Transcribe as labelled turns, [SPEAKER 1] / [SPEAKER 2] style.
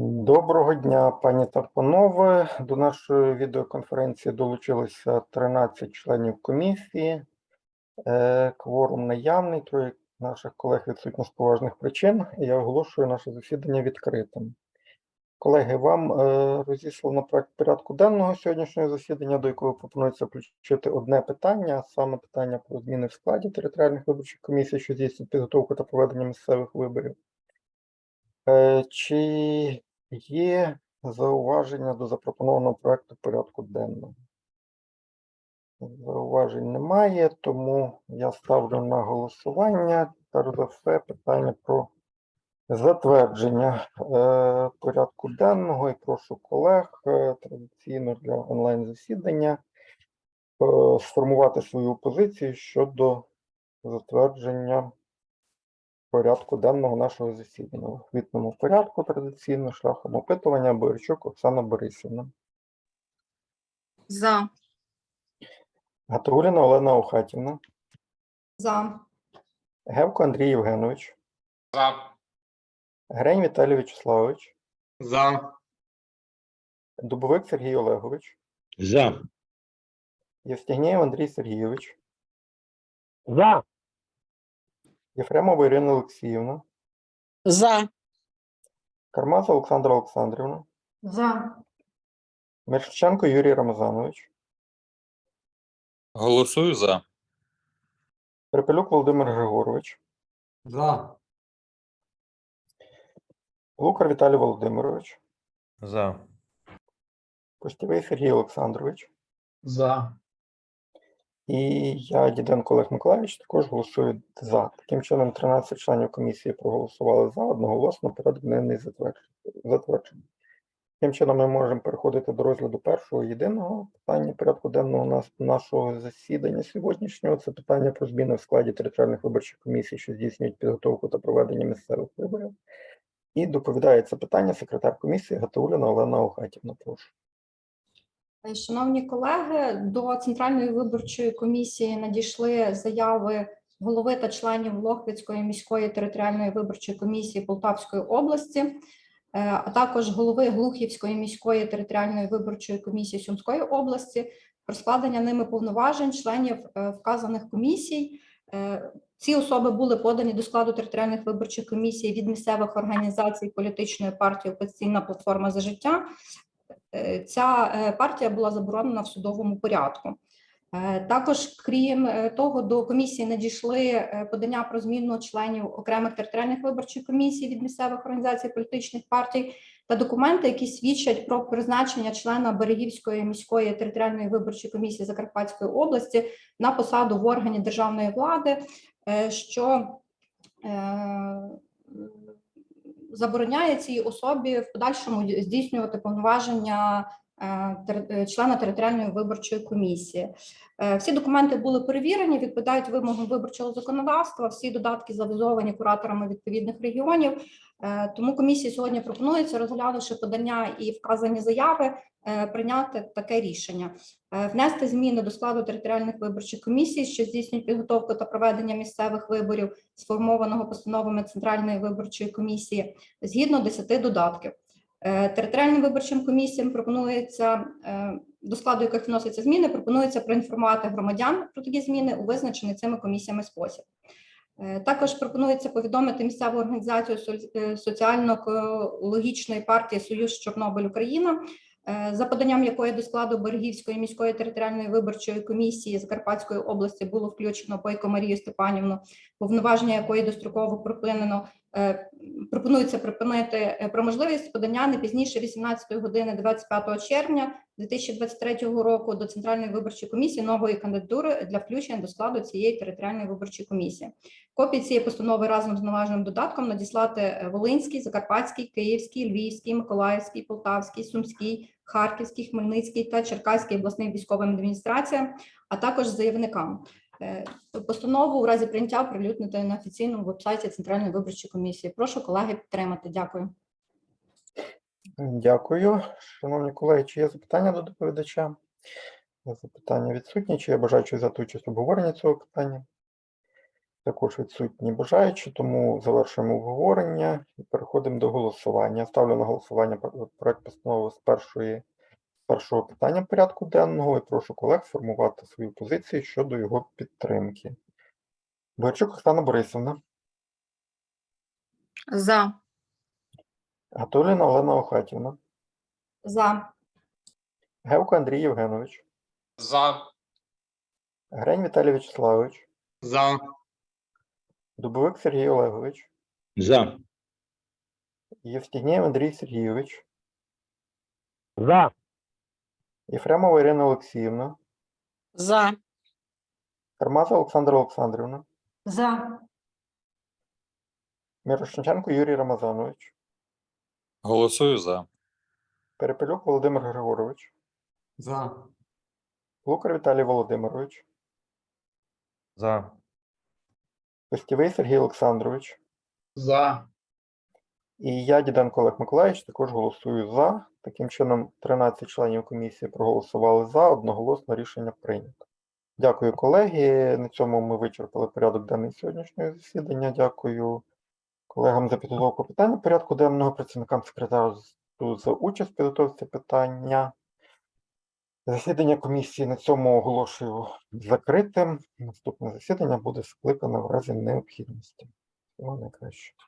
[SPEAKER 1] Доброго дня, пані та панове. До нашої відеоконференції долучилося 13 членів комісії. Е, Кворум наявний, троє наших колег відсутні з поважних причин. Я оголошую наше засідання відкритим. Колеги, вам е, розіслано проект порядку денного сьогоднішнього засідання, до якого пропонується включити одне питання, саме питання про зміни в складі територіальних виборчих комісій, що здійснюють підготовку та проведення місцевих виборів. Е, Чи є зауваження до запропонованого проекту порядку денного? Зауважень немає, тому я ставлю на голосування. Перш за все, питання про затвердження е, порядку денного і прошу колег е, традиційно для онлайн-засідання е, сформувати свою позицію щодо затвердження порядку денного нашого засідання. У хвітному порядку традиційно шляхом опитування Борчук Оксана Борисівна.
[SPEAKER 2] За.
[SPEAKER 1] Гатауліна Олена Охатівна.
[SPEAKER 2] За.
[SPEAKER 1] Гевко Андрій Євгенович.
[SPEAKER 3] За.
[SPEAKER 1] Грень Віталій Вячеславович.
[SPEAKER 3] За.
[SPEAKER 1] Дубовик Сергій Олегович.
[SPEAKER 4] За.
[SPEAKER 1] Євстігнєєв Андрій Сергійович.
[SPEAKER 4] За.
[SPEAKER 1] Єфремова Ірина Олексіївна.
[SPEAKER 2] За.
[SPEAKER 1] Кармаза Олександра Олександрівна.
[SPEAKER 2] За.
[SPEAKER 1] Миршиченко Юрій Рамазанович.
[SPEAKER 5] Голосую за.
[SPEAKER 1] Перепелюк Володимир Григорович.
[SPEAKER 3] За.
[SPEAKER 1] Лукар Віталій Володимирович.
[SPEAKER 5] За.
[SPEAKER 1] Постєвий Сергій Олександрович.
[SPEAKER 3] За.
[SPEAKER 1] І я, Діденко Олег Миколаївич, також голосую за. Таким чином, 13 членів комісії проголосували за одноголосно порядок денний затверджений. затверджений. Таким чином, ми можемо переходити до розгляду першого єдиного питання порядку денного нашого засідання сьогоднішнього. Це питання про зміни в складі територіальних виборчих комісій, що здійснюють підготовку та проведення місцевих виборів. І доповідає це питання секретар комісії Гатауліна Олена Охатівна. Прошу.
[SPEAKER 2] Е, Шановні колеги, до Центральної виборчої комісії надійшли заяви голови та членів Лохвицької міської територіальної виборчої комісії Полтавської області, е, а також голови Глухівської міської територіальної виборчої комісії Сумської області про складення ними повноважень членів е, вказаних комісій. Ці особи були подані до складу територіальних виборчих комісій від місцевих організацій політичної партії «Опозиційна платформа за життя е, ця е, партія була заборонена в судовому порядку. Е, Також, крім того, до комісії надійшли подання про зміну членів окремих територіальних виборчих комісій від місцевих організацій політичних партій та документи, які свідчать про призначення члена Берегівської міської територіальної виборчої комісії Закарпатської області на посаду в органі державної влади, що е, забороняє цій особі в подальшому здійснювати повноваження е, е, члена територіальної виборчої комісії. Е, Всі документи були перевірені, відповідають вимогам виборчого законодавства. Всі додатки завізовані кураторами відповідних регіонів. Е, Тому комісії сьогодні пропонується, розглянувши подання і вказані заяви, е, прийняти таке рішення: Е, внести зміни до складу територіальних виборчих комісій, що здійснюють підготовку та проведення місцевих виборів, сформованого постановами Центральної виборчої комісії, згідно 10 додатків. Е, Територіальним виборчим комісіям пропонується е, до складу яких вносяться зміни, пропонується проінформувати громадян про такі зміни у визначений цими комісіями спосіб. Е, Також пропонується повідомити місцеву організацію Со- соціально-екологічної партії Союз Чорнобиль Україна, за поданням якої до складу Берегівської міської територіальної виборчої комісії Закарпатської області було включено Бойко Марію Степанівну, повноваження якої достроково припинено. Е, Пропонується припинити е, про можливість подання не пізніше 18 години 25 червня 2023 року до Центральної виборчої комісії нової кандидатури для включення до складу цієї територіальної виборчої комісії. Копії цієї постанови разом з належним додатком надіслати е, Волинський, Закарпатський, Київський, Львівський, Миколаївський, Полтавський, Сумський, Харківський, Хмельницький та Черкаський обласним військовим адміністраціям, а також заявникам. Е, Постанову у разі прийняття оприлюднити на офіційному вебсайті Центральної виборчої комісії. Прошу колеги підтримати. Дякую.
[SPEAKER 1] Дякую. Шановні колеги, чи є запитання до доповідача? Запитання відсутні. Чи є бажаючі взяти участь в обговоренні цього питання? Також відсутні бажаючі, тому завершуємо обговорення і переходимо до голосування. Ставлю на голосування проект постанови з першої першого питання порядку денного і прошу колег сформувати свою позицію щодо його підтримки. Бойчук Оксана Борисівна,
[SPEAKER 6] За.
[SPEAKER 1] Гатуліна Олена Охатівна,
[SPEAKER 2] За.
[SPEAKER 1] Гевко Андрій Євгенович,
[SPEAKER 3] За.
[SPEAKER 1] Грень Віталій Вячеславович,
[SPEAKER 3] За.
[SPEAKER 1] Дубовик Сергій Олегович,
[SPEAKER 4] За.
[SPEAKER 1] Євстігнєв Андрій Сергійович,
[SPEAKER 4] За.
[SPEAKER 1] Єфремова Ірина Олексіївна,
[SPEAKER 6] За.
[SPEAKER 1] Кармаза Олександра Олександрівна,
[SPEAKER 2] За.
[SPEAKER 1] Мірошниченко Юрій Рамазанович,
[SPEAKER 5] Голосую за.
[SPEAKER 1] Перепелюк Володимир Григорович,
[SPEAKER 3] За.
[SPEAKER 1] Лукар Віталій Володимирович,
[SPEAKER 5] За.
[SPEAKER 1] Костєвий Сергій Олександрович,
[SPEAKER 3] За.
[SPEAKER 1] І я, Діденко Олег Миколаївич, також голосую за. Таким чином, 13 членів комісії проголосували за, одноголосно рішення прийнято. Дякую, колеги. На цьому ми вичерпали порядок денний сьогоднішнього засідання. Дякую колегам за підготовку питання порядку денного, працівникам секретару за участь в підготовці питання. Засідання комісії на цьому оголошую закритим. Наступне засідання буде скликане в разі необхідності. Всього найкраще.